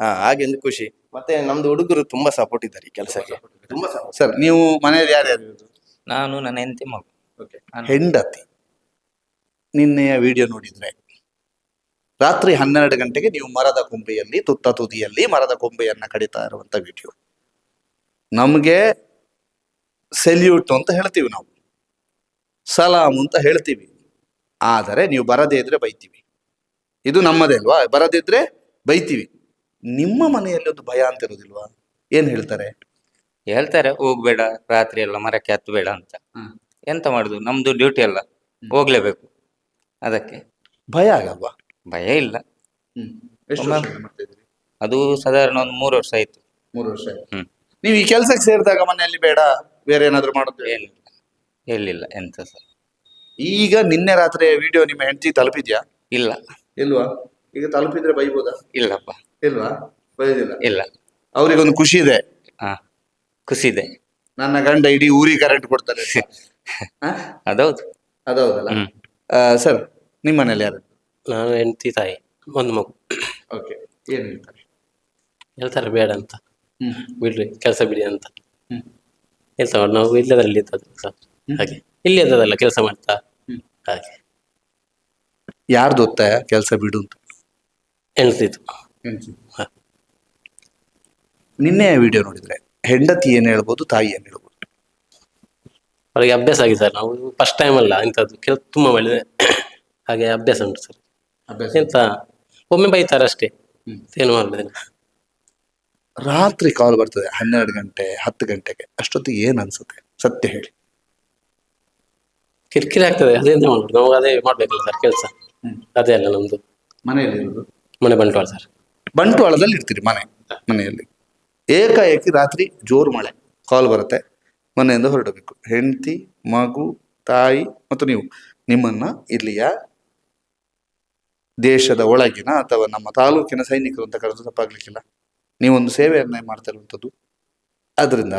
ಹಾ ಹಾಗೆ ಒಂದು ಖುಷಿ. ಮತ್ತೆ ನಮ್ದು ಹುಡುಗರು ತುಂಬಾ ಸಪೋರ್ಟ್ ಇದ್ದಾರೆ ಈ ಕೆಲಸಕ್ಕೆ. ತುಂಬಾ ಸರ್ ನೀವು ಮನೆಯಲ್ಲಿ ಯಾರ್ಯಾರು ನಾನು ನನ್ನ ಹೆಂಡತಿ ಮಗು. ಹೆಂಡತಿ. ನಿನ್ನೆಯ ವಿಡಿಯೋ ನೋಡಿದ್ರೆ ರಾತ್ರಿ ಹನ್ನೆರಡು ಗಂಟೆಗೆ ನೀವು ಮರದ ಕೊಂಬೆಯಲ್ಲಿ ತುತ್ತ ತುದಿಯಲ್ಲಿ ಮರದ ಕೊಂಬೆಯನ್ನ ಕಡಿತಾ ಇರುವಂತ ವಿಡಿಯೋ ನಮಗೆ ಸೆಲ್ಯೂಟ್ ಅಂತ ಹೇಳ್ತೀವಿ ನಾವು. ಸಲಾಮ್ ಅಂತ ಹೇಳ್ತೀವಿ. ಆದರೆ ನೀವು ಬರದೇ ಇದ್ರೆ ಬೈತೀವಿ. ಇದು ನಮ್ಮದೇ ಅಲ್ವಾ? ಬರದಿದ್ರೆ ಬೈತೀವಿ. ನಿಮ್ಮ ಮನೆಯಲ್ಲಿ ಒಂದು ಭಯ ಅಂತ ಇರೋದಿಲ್ವಾ ಏನ್ ಹೇಳ್ತಾರೆ? ಹೇಳ್ತಾರೆ ಹೋಗ್ಬೇಡ ರಾತ್ರಿ ಎಲ್ಲ ಮರಕ್ಕೆ ಹತ್ತಬೇಡ ಅಂತ. ಹ್ಮ್. ಎಂತ ಮಾಡುದು? ನಮ್ದು ಡ್ಯೂಟಿ ಅಲ್ಲ. ಹೋಗ್ಲೇಬೇಕು. ಅದಕ್ಕೆ. ಭಯ ಆಗಲ್ವಾ? ಭಯ ಇಲ್ಲ. ಎಷ್ಟು ವರ್ಷ ಮಾಡ್ತಾ ಇದ್ದೀರಿ? ಅದು ಸಾಧಾರಣ ಒಂದು ಮೂರು ವರ್ಷ ಆಯ್ತು. ಮೂರು ವರ್ಷ ಆಯ್ತು. ಹ್ಮ್. ನೀವು ಈ ಕೆಲ್ಸಕ್ಕೆ ಸೇರಿದಾಗ ಮನೆಯಲ್ಲಿ ಬೇಡ ಬೇರೆ ಏನಾದ್ರು ಮಾಡುದು? ಏನಿಲ್ಲ. ಹೇಳಿಲ್ಲ ಎಂತ ಸರ್ ಈಗ ನಿನ್ನೆ ರಾತ್ರಿ ವಿಡಿಯೋ ನಿಮ್ಮ ಹೆಂಡತಿ ತಲುಪಿದ್ಯಾ? ಇಲ್ಲ. ಇಲ್ವಾ? ಈಗ ತಲುಪಿದ್ರೆ ಬೈಬೋದಾ? ಇಲ್ಲಪ್ಪ. ಇಲ್ವಾ? ಬೈದಿಲ್ಲ. ಇಲ್ಲ. ಅವ್ರಿಗೊಂದು ಖುಷಿ ಇದೆ. ಹಾ. ಖುಷಿದೆ ನನ್ನ ಗಂಡ ಇಡೀ ಊರಿಗೆ ಕರೆಂಟ್ ಕೊಡ್ತಾರೆ. ಹ? <laughs> ಅದೌದು. ಅದೌದಲ್ಲ? ಹ್ಮ್. ಸರ್ ನಿಮ್ಮ ಮನೇಲಿ ಯಾರು? ನಾನು ಹೆಂಡತಿ ತಾಯಿ ಒಂದು ಮಗು. ಓಕೆ ಏನು ಹೇಳ್ತಾರೆ? ಹೇಳ್ತಾರೆ ಬೇಡ ಅಂತ. ಹ್ಮ್. ಬಿಡ್ರಿ ಕೆಲಸ ಬಿಡಿ ಅಂತ. ಹ್ಮ್. ಮಾಡಿ ನಾವು ಇಲ್ಲದರಲ್ಲಿ ಇದ್ದದ್ದು ಸರ್ ಹಾಗೆ. ಇಲ್ಲಿ ಇದ್ದದಲ್ಲ ಕೆಲಸ ಮಾಡ್ತಾ? ಹ್ಮ್. ಹಾಗೆ. ಯಾರ್ದು ಒತ್ತಾಯ? ಕೆಲಸ ಬಿಡು ಅಂತ. ಹೆಂಡ್ತಿತ್ತು ಹ. ನಿನ್ನೆ ವಿಡಿಯೋ ನೋಡಿದ್ರೆ ಹೆಂಡತಿ ಏನು ಹೇಳ್ಬೋದು ತಾಯಿ ಏನು ಹೇಳ್ಬೋದು? ಅವರಿಗೆ ಅಭ್ಯಾಸ ಆಗಿದೆ ಸರ್. ನಾವು ಫಸ್ಟ್ ಟೈಮ್ ಅಲ್ಲ ಇಂಥದ್ದು ಕೆಲ ತುಂಬ ಮಾಡಿದೆ ಹಾಗೆ ಅಭ್ಯಾಸ ಉಂಟು ಸರ್. ಅಭ್ಯಾಸ ಎಂತ ಒಮ್ಮೆ ಬೈತಾರೆ ಅಷ್ಟೇ. ಏನು ಮಾಡೋದಿಲ್ಲ ರಾತ್ರಿ ಕಾಲ್ ಬರ್ತದೆ ಹನ್ನೆರಡು ಗಂಟೆ ಹತ್ತು ಗಂಟೆಗೆ. ಅಷ್ಟೊತ್ತಿಗೆ ಏನು ಅನ್ಸುತ್ತೆ? ಸತ್ಯ ಹೇಳಿ. ಕಿರಿಕಿರಿ ಆಗ್ತದೆ ಅದೇಂತ ಮಾಡ್ಬೋದು ನಾವು ಅದೇ ಮಾಡ್ಬೇಕಲ್ಲ ಸರ್ ಕೆಲಸ. ಅದೇ ಅಲ್ಲ ನಮ್ದು. ಮನೆಯಲ್ಲಿ ಇರೋದು? ಮನೆ ಬಂಟ್ವಾಳ ಸರ್. ಬಂಟ್ವಾಳದಲ್ಲಿ ಇರ್ತೀರಿ ಮನೆ ಮನೆಯಲ್ಲಿ. ಏಕಾಏಕಿ ರಾತ್ರಿ ಜೋರು ಮಳೆ, ಕಾಲ್ ಬರುತ್ತೆ, ಮನೆಯಿಂದ ಹೊರಡಬೇಕು. ಹೆಂಡತಿ, ಮಗು, ತಾಯಿ ಮತ್ತು ನೀವು, ನಿಮ್ಮನ್ನ ಇಲ್ಲಿಯ ದೇಶದ ಒಳಗಿನ ಅಥವಾ ನಮ್ಮ ತಾಲೂಕಿನ ಸೈನಿಕರು ಅಂತ ಕರೆದು ತಪ್ಪಾಗ್ಲಿಕ್ಕಿಲ್ಲ. ನೀವೊಂದು ಸೇವೆಯನ್ನ ಮಾಡ್ತಾ ಇರುವಂಥದ್ದು. ಅದರಿಂದ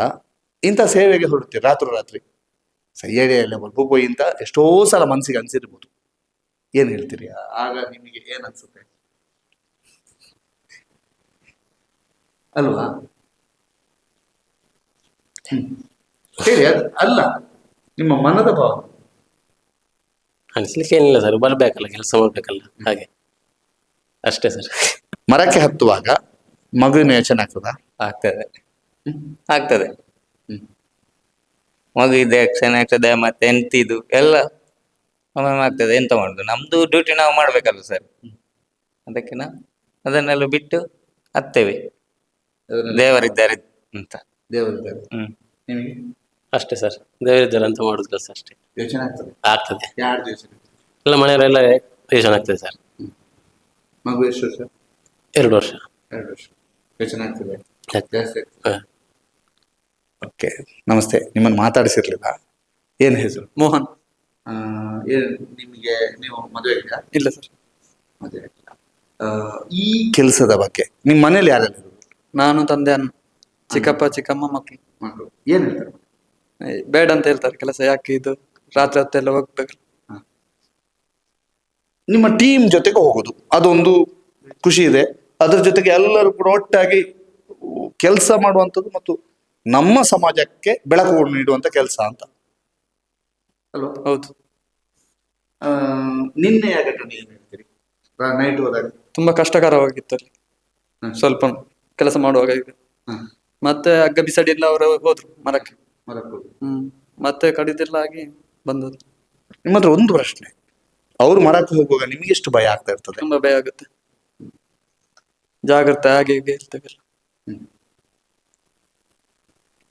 ಇಂಥ ಸೇವೆಗೆ ಹೊರಡ್ತೀರಿ ರಾತ್ರಿ ಸೈಯಡಿಯಲ್ಲಿ ಪೋಯಿ ಇಂತ ಎಷ್ಟೋ ಸಲ ಮನಸ್ಸಿಗೆ ಅನ್ಸಿರ್ಬೋದು. ಏನ್ ಹೇಳ್ತೀರಿ? ಆಗ ನಿಮಗೆ ಏನ್ ಅನ್ಸುತ್ತೆ? ಅಲ್ವಾ. ಹೇಳಿ ಅದು ಅಲ್ಲ ನಿಮ್ಮ ಮನದ ಭಾವ. ಅನಿಸ್ಲಿಕ್ಕೆ ಏನಿಲ್ಲ ಸರ್ ಬರ್ಬೇಕಲ್ಲ ಕೆಲಸ ಮಾಡ್ಬೇಕಲ್ಲ ಹಾಗೆ. ಅಷ್ಟೇ ಸರ್. ಮರಕ್ಕೆ ಹತ್ತುವಾಗ ಮಗುವಿನ ಯೋಚನೆ ಆಗ್ತದ? ಆಗ್ತದೆ. ಹ್ಮ್. ಆಗ್ತದೆ. ಹ್ಮ್. ಮಗು ಇದೆ ಆಕ್ಷನ್ ಆಗ್ತದೆ ಮತ್ತೆ ಎಂತಿದು ಎಲ್ಲ ಆಗ್ತದೆ. ಎಂತ ಮಾಡುದು? ನಮ್ದು ಡ್ಯೂಟಿ ನಾವು ಮಾಡ್ಬೇಕಲ್ಲ ಸರ್. ಅದಕ್ಕೆ ನಾವು ಅದನ್ನೆಲ್ಲ ಬಿಟ್ಟು ಹತ್ತೇವೆ. ದೇವರಿದ್ದಾರೆ ಅಂತ. ದೇವರಿದ್ದಾರೆ. ಹ್ಮ್. ನಿಮಗೆ? ಅಷ್ಟೇ ಸರ್ ದೇವರಿದ್ದಾರೆ ಅಂತ ಮಾಡೋದು ಕೆಲಸ ಅಷ್ಟೇ. ಯೋಚನೆ ಆಗ್ತದೆ? ಆಗ್ತದೆ. ಯಾರ್ದು ಯೋಚನೆ? ಎಲ್ಲ ಮನೆಯವರೆಲ್ಲ ಯೋಚನೆ ಆಗ್ತದೆ ಸರ್. ಮಗು ಎಷ್ಟು ವರ್ಷ? ಎರಡು ವರ್ಷ. ಎರಡು ವರ್ಷ. ಯೋಚನೆ ಆಗ್ತದೆ? ಆಗ್ತದೆ. ಜಾಸ್ತಿ ಆಗ್ತದೆ? ಓಕೆ ನಮಸ್ತೆ. ನಿಮ್ಮನ್ನು ಮಾತಾಡಿಸಿರ್ಲಿಲ್ಲ. ಏನು ಹೆಸರು? ಮೋಹನ್. ಆ, ಏನ್ ನಿಮಗೆ ನೀವು ಮದುವೆ ಇಲ್ಲ ಸರ್. ಮದುವೆ ಆಗಿಲ್ಲ ಆ, ಈ ಕೆಲಸದ ಬಗ್ಗೆ ನಿಮ್ಮ ಮನೇಲಿ ಯಾರೆಲ್ಲ ಇರೋದು? ನಾನು ತಂದೆ ಅಣ್ಣ. ಚಿಕ್ಕಪ್ಪ ಚಿಕ್ಕಮ್ಮ ಮಕ್ಕಳು. ಏನ್ ಹೇಳ್ತಾರೆ? ಬೇಡ ಅಂತ ಹೇಳ್ತಾರೆ ಕೆಲಸ ಯಾಕೆ ಇದು? ರಾತ್ರಿ ಹೊತ್ತೆಲ್ಲ ಹೋಗ್ಬೇಕು. ನಿಮ್ಮ ಟೀಮ್ ಜೊತೆಗೆ ಹೋಗೋದು. ಅದೊಂದು ಖುಷಿ ಇದೆ. ಅದ್ರ ಜೊತೆಗೆ ಎಲ್ಲರೂ ಕೂಡ ಒಟ್ಟಾಗಿ ಕೆಲಸ ಮಾಡುವಂಥದ್ದು ಮತ್ತು ನಮ್ಮ ಸಮಾಜಕ್ಕೆ ಬೆಳಕು ನೀಡುವಂತ ಕೆಲಸ ಅಂತ. ಅಲ್ವಾ? ಹೌದು. ಆ, ನಿನ್ನೆಯ ಘಟನೆ ಏನ್ ಹೇಳ್ತೀರಿ? ನೈಟ್ ಹೋದಾಗ? ತುಂಬಾ ಕಷ್ಟಕರವಾಗಿತ್ತು ಅಲ್ಲಿ. ಹ್ಮ್. ಸ್ವಲ್ಪ ಕೆಲಸ ಮಾಡುವಾಗ ಈಗ. ಹ್ಮ್. ಮತ್ತೆ ಹಗ್ಗ ಬಿಸಾಡಿ ಎಲ್ಲ ಅವರು ಹೋದ್ರು ಮರಕ್ಕೆ. ಹ್ಮ್. ಮತ್ತೆ ಕಡಿದೆಲ್ಲ ಆಗಿ ಬಂದದ್ದು. ನಿಮ್ಮ ಹತ್ರ ಒಂದು ಪ್ರಶ್ನೆ. ಅವ್ರು ಮರಕ್ಕೆ ಹೋಗುವಾಗ ನಿಮ್ಗೆ ಎಷ್ಟು ಭಯ ಆಗ್ತಾ ಇರ್ತದೆ? ತುಂಬಾ ಭಯ ಆಗುತ್ತೆ. ಜಾಗ್ರತೆ ಹಾಗೆ ಹೀಗೆ ಇರ್ತೇವೆ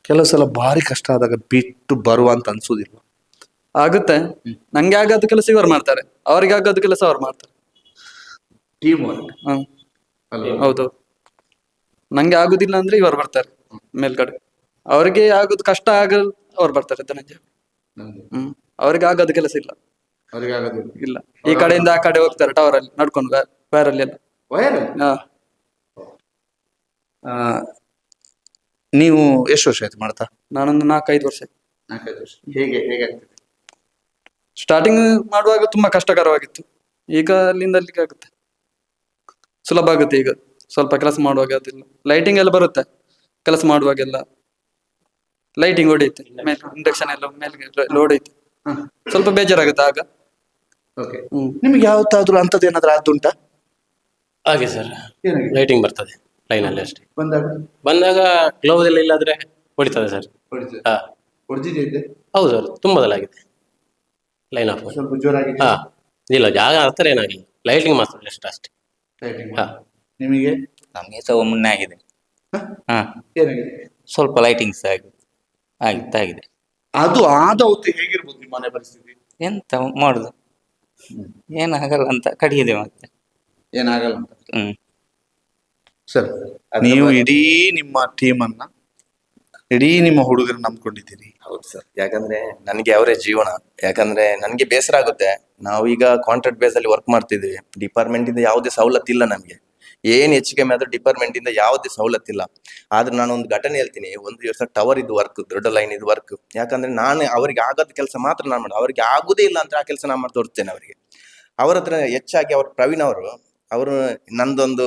ಕೆಲವು ಸಲ ಭಾರಿ ಕಷ್ಟ ಆದಾಗ ಬಿಟ್ಟು ಬರುವ ಅಂತ ಅನ್ಸೋದಿಲ್ಲ ಆಗುತ್ತೆ. ನಂಗೆ ಆಗೋದು ಕೆಲಸ ಇವರು ಮಾಡ್ತಾರೆ. ಅವರಿಗೆ ಆಗೋದು ಕೆಲಸ ಅವ್ರು ಮಾಡ್ತಾರೆ. ಟೀಮ್ ವರ್ಕ್ ಹೌದು. ನಂಗೆ ಆಗುದಿಲ್ಲ ಅಂದ್ರೆ ಇವರು ಬರ್ತಾರೆ. ಮೇಲ್ಗಡೆ. ಅವರಿಗೆ ಆಗೋದು ಕಷ್ಟ ಆಗಲ್ ಅವ್ರು ಬರ್ತಾರೆ ಧನಂಜಯ ಹ್ಮ್. ಅವ್ರಿಗೆ ಆಗೋದು ಕೆಲಸ ಇಲ್ಲ. ಅವ್ರಿಗೆ ಇಲ್ಲ. ಈ ಕಡೆಯಿಂದ ಆ ಕಡೆ ಹೋಗ್ತಾರೆ ಟವರ್ ಅಲ್ಲಿ ನಡ್ಕೊಂಡು ವೈರಲ್ಲಿ ಎಲ್ಲ ವಯರ್ ಹಾ. ನೀವು ಎಷ್ಟು ವರ್ಷ ಆಯ್ತು ಮಾಡ್ತಾ? ನಾನೊಂದು ನಾಲ್ಕೈದು ವರ್ಷ ನಾಲ್ಕೈದು ವರ್ಷ. ಹೇಗೆ ಹೇಗೆ ಸ್ಟಾರ್ಟಿಂಗ್ ಮಾಡುವಾಗ ತುಂಬಾ ಕಷ್ಟಕರವಾಗಿತ್ತು. ಈಗ ಅಲ್ಲಿಂದ ಅಲ್ಲಿಗೆ ಆಗುತ್ತೆ. ಸುಲಭ ಆಗುತ್ತೆ ಈಗ. ಸ್ವಲ್ಪ ಕೆಲಸ ಮಾಡುವಾಗ ಅದಿಲ್ಲ. ಲೈಟಿಂಗ್ ಎಲ್ಲ ಬರುತ್ತೆ. ಕೆಲಸ ಮಾಡುವಾಗೆಲ್ಲ ಲೈಟಿಂಗ್ ಹೊಡೆಯುತ್ತೆ. ಮೇಲೆ ಇಂಡಕ್ಷನ್ ಎಲ್ಲ ಮೇಲೆ ಲೋಡ್ ಐತೆ ಸ್ವಲ್ಪ ಬೇಜಾರಾಗುತ್ತೆ ಆಗ. ನಿಮ್ಗೆ ಯಾವತ್ತಾದ್ರೂ ಅಂಥದ್ದು ಏನಾದ್ರೂ ಆದ್ದುಂಟಾ? ಹಾಗೆ ಸರ್. ಲೈಟಿಂಗ್ ಬರ್ತದೆ ಲೈನ್ ಅಲ್ಲಿ ಅಷ್ಟೇ. ಬಂದಾಗ? ಬಂದಾಗ ಗ್ಲೌಸ್ ಎಲ್ಲ ಇಲ್ಲಾದ್ರೆ ಹೊಡಿತದೆ ಸರ್. ಹಾ. ಹೌದು ಸರ್ ತುಂಬಾ ಆಗಿದೆ ಲೈನ್ ಆಫ್ ಸ್ವಲ್ಪ ಜೋರಾಗಿ ಹಾ. ಇಲ್ಲ ಜಾಗ ಹತ್ರ ಏನಾಗಿಲ್ಲ. ಲೈಟಿಂಗ್ ಮಾತ್ರ ಅಷ್ಟೇ. ಅಷ್ಟೇ ಹಾ. ನಿಮಗೆ? ನಮಗೆ ಸಹ ಒಮ್ಮೆ ಆಗಿದೆ. ಹಾ. ಏನಾಗಿದೆ? ಸ್ವಲ್ಪ ಲೈಟಿಂಗ್ಸ್ ಆಗಿದೆ ಆಗಿತ್ತು ಆಗಿದೆ. ಅದು ಆದ ಹೊತ್ತು ಹೇಗಿರ್ಬೋದು ನಿಮ್ಮ ಮನೆ ಪರಿಸ್ಥಿತಿ? ಎಂತ ಮಾಡುದು? ಏನಾಗಲ್ಲ ಅಂತ ಕಡಿಯಿದೆ ಮತ್ತೆ. ಏನಾಗಲ್ಲ ಅಂತ. ಹ್ಮ್. ಸರ್. ನೀವು ಇಡೀ ನಿಮ್ಮ ಟೀಮ್ ಅನ್ನ ಇಡೀ ನಿಮ್ಮ ಹುಡುಗರ ನಂಬ್ಕೊಂಡಿದ್ದೀರಿ. ಹೌದು ಸರ್. ಯಾಕಂದ್ರೆ ನನಗೆ ಅವರೇ ಜೀವನ. ಯಾಕಂದ್ರೆ ನನಗೆ ಬೇಸರ ಆಗುತ್ತೆ. ನಾವೀಗ ಕಾಂಟ್ರಾಕ್ಟ್ ಬೇಸ್ ಅಲ್ಲಿ ವರ್ಕ್ ಮಾಡ್ತಿದ್ದೀವಿ. ಡಿಪಾರ್ಟ್ಮೆಂಟ್ ಇಂದ ಯಾವುದೇ ಸವಲತ್ತು ಇಲ್ಲ ನಮಗೆ. ಏನ್ ಹೆಚ್ಚು ಕಮ್ಮಿ ಆದ್ರೂ ಡಿಪಾರ್ಟ್ಮೆಂಟ್ ಇಂದ ಯಾವುದೇ ಸವಲತ್ತಿಲ್ಲ ಆದ್ರೆ ನಾನು ಒಂದು ಘಟನೆ ಹೇಳ್ತೀನಿ, ಒಂದು ದಿವಸ ಟವರ್ ಇದು ವರ್ಕ್ ದೊಡ್ಡ ಲೈನ್ ಇದು ವರ್ಕ್ ಯಾಕಂದ್ರೆ ನಾನು ಅವರಿಗೆ ಆಗದ ಕೆಲಸ ಮಾತ್ರ ನಾನು ಮಾಡಿ, ಅವರಿಗೆ ಆಗುದೇ ಇಲ್ಲ ಅಂತ ಆ ಕೆಲಸ ನಾನು ಮಾಡಿ ತೋರಿಸ್ತೇನೆ ಅವರಿಗೆ. ಅವ್ರ ಹತ್ರ ಹೆಚ್ಚಾಗಿ ಅವ್ರ ಪ್ರವೀಣ್ ಅವರು ಅವರು ನಂದೊಂದು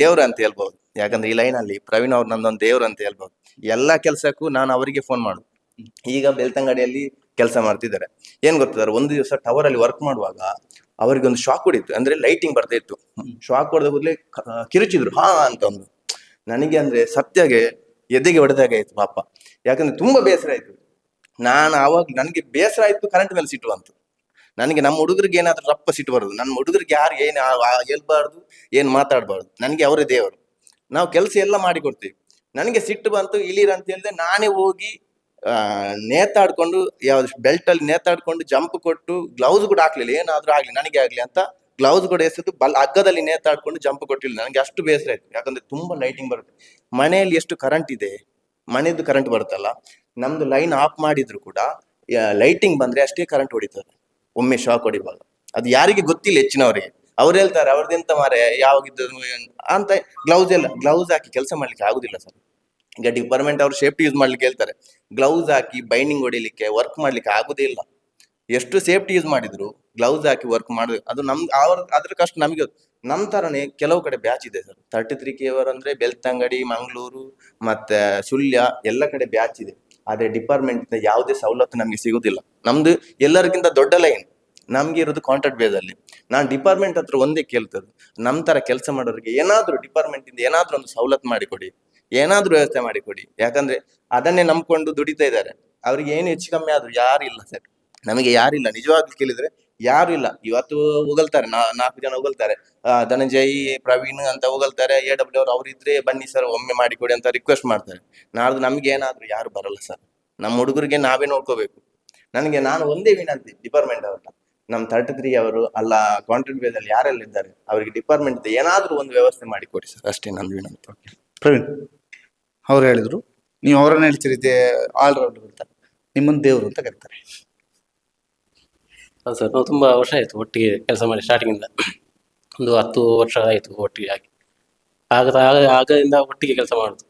ದೇವ್ರ ಅಂತ ಹೇಳ್ಬೋದು. ಯಾಕಂದ್ರೆ ಈ ಲೈನ್ ಅಲ್ಲಿ ಪ್ರವೀಣ್ ಅವ್ರು ನಂದೊಂದು ದೇವ್ರು ಅಂತ ಹೇಳ್ಬೋದು. ಎಲ್ಲಾ ಕೆಲಸಕ್ಕೂ ನಾನು ಅವರಿಗೆ ಫೋನ್ ಮಾಡುದು. ಈಗ ಬೆಳ್ತಂಗಡಿಯಲ್ಲಿ ಕೆಲಸ ಮಾಡ್ತಿದ್ದಾರೆ. ಏನ್ ಗೊತ್ತಿದ್ದಾರೆ ಒಂದು ದಿವಸ ಟವರ್ ಅಲ್ಲಿ ವರ್ಕ್ ಮಾಡುವಾಗ ಅವರಿಗೆ ಒಂದು ಶಾಕ್ ಹೊಡಿತು ಅಂದ್ರೆ ಲೈಟಿಂಗ್ ಬರ್ತಾ ಇತ್ತು. ಶಾಕ್ ಹೊಡೆದ ಕೂಡಲೇ ಕಿರುಚಿದ್ರು. ಹಾ ಅಂತ ಒಂದು ನನಗೆ ಅಂದ್ರೆ ಸತ್ಯಗೆ ಎದೆಗೆ ಹೊಡೆದಾಗ ಆಯ್ತು ಪಾಪ. ಯಾಕಂದ್ರೆ ತುಂಬಾ ಬೇಸರ ಆಯ್ತು. ನಾನು ಅವಾಗ ನನಗೆ ಬೇಸರ ಆಯ್ತು ಕರೆಂಟ್ ಮೇಲೆ ಸಿಟ್ಟು ಬಂತು ನನಗೆ ನಮ್ಮ ಹುಡುಗರಿಗೆ ಏನಾದ್ರೂ ರಪ್ಪ ಸಿಟ್ಟು ಬರೋದು. ನಮ್ಮ ಹುಡುಗರಿಗೆ ಯಾರು ಏನು ಹೇಳ್ಬಾರ್ದು ಏನು ಮಾತಾಡಬಾರ್ದು. ನನಗೆ ಅವರೇ ದೇವರು. ನಾವು ಕೆಲಸ ಎಲ್ಲ ಮಾಡಿ ಕೊಡ್ತೀವಿ ನನಗೆ ಸಿಟ್ಟು ಬಂತು ಇಲ್ಲಿರ ಅಂತ ಹೇಳಿದ್ರೆ ನಾನೇ ಹೋಗಿ ನೇತಾಡ್ಕೊಂಡು ಯಾವ್ದು ಬೆಲ್ಟ್ ಅಲ್ಲಿ ನೇತಾಡ್ಕೊಂಡು ಜಂಪ್ ಕೊಟ್ಟು ಗ್ಲೌಸ್ ಕೂಡ ಹಾಕ್ಲಿಲ್ಲ. ಏನಾದ್ರೂ ಆಗ್ಲಿ, ನನಗೆ ಆಗ್ಲಿ ಅಂತ ಗ್ಲೌಸ್ ಕೂಡ ಎಸೆದು ಬಲ್ ಹಗ್ಗದಲ್ಲಿ ನೇತಾಡ್ಕೊಂಡು ಜಂಪ್ ಕೊಟ್ಟಿಲ್ಲ ನನಗೆ ಅಷ್ಟು ಬೇಸರ ಆಯ್ತು. ಯಾಕಂದ್ರೆ ತುಂಬಾ ಲೈಟಿಂಗ್ ಬರುತ್ತೆ. ಮನೆಯಲ್ಲಿ ಎಷ್ಟು ಕರೆಂಟ್ ಇದೆ, ಮನೆಯದ್ದು ಕರೆಂಟ್ ಬರುತ್ತಲ್ಲ, ನಮ್ದು ಲೈನ್ ಆಫ್ ಮಾಡಿದ್ರು ಕೂಡ ಲೈಟಿಂಗ್ ಬಂದ್ರೆ ಅಷ್ಟೇ ಕರೆಂಟ್ ಹೊಡಿತಾರೆ ಒಮ್ಮೆ ಶಾಕ್ ಹೊಡಿವಾಗ. ಅದು ಯಾರಿಗೆ ಗೊತ್ತಿಲ್ಲ ಹೆಚ್ಚಿನವರಿಗೆ. ಅವ್ರು ಹೇಳ್ತಾರೆ ಅವ್ರದ್ದೆಂತ ಮಾರೆ, ಯಾವಾಗಿದ್ದು? ಅಂತ ಗ್ಲೌಸ್ ಎಲ್ಲ ಗ್ಲೌಸ್ ಹಾಕಿ ಕೆಲಸ ಮಾಡ್ಲಿಕ್ಕೆ ಆಗುದಿಲ್ಲ ಸರ್. ಈಗ ಡಿಪಾರ್ಟ್ಮೆಂಟ್ ಅವ್ರು ಸೇಫ್ಟಿ ಯೂಸ್ ಮಾಡ್ಲಿಕ್ಕೆ ಹೇಳ್ತಾರೆ. ಗ್ಲೌಸ್ ಹಾಕಿ ಬೈಂಡಿಂಗ್ ಹೊಡಿಲಿಕ್ಕೆ ವರ್ಕ್ ಮಾಡ್ಲಿಕ್ಕೆ ಆಗುದೇ ಇಲ್ಲ. ಎಷ್ಟು ಸೇಫ್ಟಿ ಯೂಸ್ ಮಾಡಿದ್ರು ಗ್ಲೌಸ್ ಹಾಕಿ ವರ್ಕ್ ಮಾಡಿದ್ರು ಅದು ನಮ್, ಅವ್ರ, ಅದ್ರ ಕಷ್ಟ ನಮಗೆ ನಮ್ಮ ನಮ್ ತರನೇ ಕೆಲವು ಕಡೆ ಬ್ಯಾಚ್ ಇದೆ ಸರ್. ತರ್ಟಿ ತ್ರೀ ಕೆ ಅವರ್ ಅಂದ್ರೆ ಬೆಳ್ತಂಗಡಿ ಮಂಗಳೂರು ಮತ್ತೆ ಸುಳ್ಯ ಎಲ್ಲ ಕಡೆ ಬ್ಯಾಚ್ ಇದೆ. ಆದ್ರೆ ಡಿಪಾರ್ಟ್ಮೆಂಟ್ ಯಾವುದೇ ಸವಲತ್ತು ನಮ್ಗೆ ಸಿಗುದಿಲ್ಲ. ನಮ್ದು ಎಲ್ಲರಿಗಿಂತ ದೊಡ್ಡ ಲೈನ್ ನಮ್ಗೆ ಇರೋದು ಕಾಂಟ್ರಾಕ್ಟ್ ಬೇಸ್ ಅಲ್ಲಿ. ನಾನು ಡಿಪಾರ್ಟ್ಮೆಂಟ್ ಹತ್ರ ಒಂದೇ ಕೇಳ್ತದ್ದು ನಮ್ ತರ ಕೆಲಸ ಮಾಡೋರಿಗೆ ಏನಾದ್ರೂ ಡಿಪಾರ್ಟ್ಮೆಂಟ್ ಇಂದ ಏನಾದ್ರೂ ಒಂದು ಸವಲತ್ತು ಮಾಡಿಕೊಡಿ. ಏನಾದ್ರೂ ವ್ಯವಸ್ಥೆ ಮಾಡಿ ಕೊಡಿ. ಯಾಕಂದ್ರೆ ಅದನ್ನೇ ನಂಬ್ಕೊಂಡು ದುಡಿತಾ ಇದ್ದಾರೆ. ಅವ್ರಿಗೆ ಏನು ಹೆಚ್ಚು ಕಮ್ಮಿ ಆದ್ರೂ ಯಾರು ಇಲ್ಲ ಸರ್. ನಮಗೆ ಯಾರಿಲ್ಲ ನಿಜವಾಗ್ಲೂ ಕೇಳಿದ್ರೆ ಯಾರು ಇಲ್ಲ. ಇವತ್ತು ಹೊಗಳ್ತಾರೆ. ನಾಲ್ಕು ಜನ ಹೊಗಳ್ತಾರೆ. ಆ, ಧನಂಜಯ್ ಪ್ರವೀಣ್ ಅಂತ ಹೊಗಳ್ತಾರೆ. ಎ ಡಬ್ಲ್ಯೂ ಅವ್ರು ಇದ್ರೆ ಬನ್ನಿ ಸರ್ ಒಮ್ಮೆ ಮಾಡಿಕೊಡಿ ಅಂತ ರಿಕ್ವೆಸ್ಟ್ ಮಾಡ್ತಾರೆ. ನಾಳ್ದು ನಮ್ಗೆ ಏನಾದ್ರೂ ಯಾರು ಬರಲ್ಲ ಸರ್. ನಮ್ಮ ಹುಡುಗರಿಗೆ ನಾವೇ ನೋಡ್ಕೋಬೇಕು. ನನಗೆ ನಾನು ಒಂದೇ ವಿನಂತಿ ಡಿಪಾರ್ಟ್ಮೆಂಟ್ ಅವ್ರನ್ನ. ನಮ್ಮ ತರ್ಟಿ ತ್ರೀ ಅವರು ಅಲ್ಲ ಬೇಸ್ ಅಲ್ಲಿ ಯಾರೆಲ್ಲ ಇದ್ದಾರೆ ಅವರಿಗೆ ಡಿಪಾರ್ಟ್ಮೆಂಟ್ ಏನಾದ್ರೂ ಒಂದು ವ್ಯವಸ್ಥೆ ಮಾಡಿಕೊಡಿ ಸರ್. ಅಷ್ಟೇ ನನ್ನ ವಿನಂತಿ. ಪ್ರವೀಣ್ ಅವ್ರು ಹೇಳಿದ್ರು ನೀವು ಅವರನ್ನ ಹೇಳ್ತೀರಿ ಆಲ್ರೌಂಡರ್ ಅಂತ ನಿಮ್ಮನ್ನು ದೇವರು ಅಂತ ಕರೀತಾರೆ. ಹೌದು ಸರ್ ನಾವು ತುಂಬ ವರ್ಷ ಆಯಿತು ಒಟ್ಟಿಗೆ ಕೆಲಸ ಮಾಡಿ ಸ್ಟಾರ್ಟಿಂಗಿಂದ ಒಂದು ಹತ್ತು ವರ್ಷ ಆಯಿತು ಒಟ್ಟಿಗೆ ಆಗಿ. ಆಗ ಆಗ ಆಗದಿಂದ ಒಟ್ಟಿಗೆ ಕೆಲಸ ಮಾಡುದು.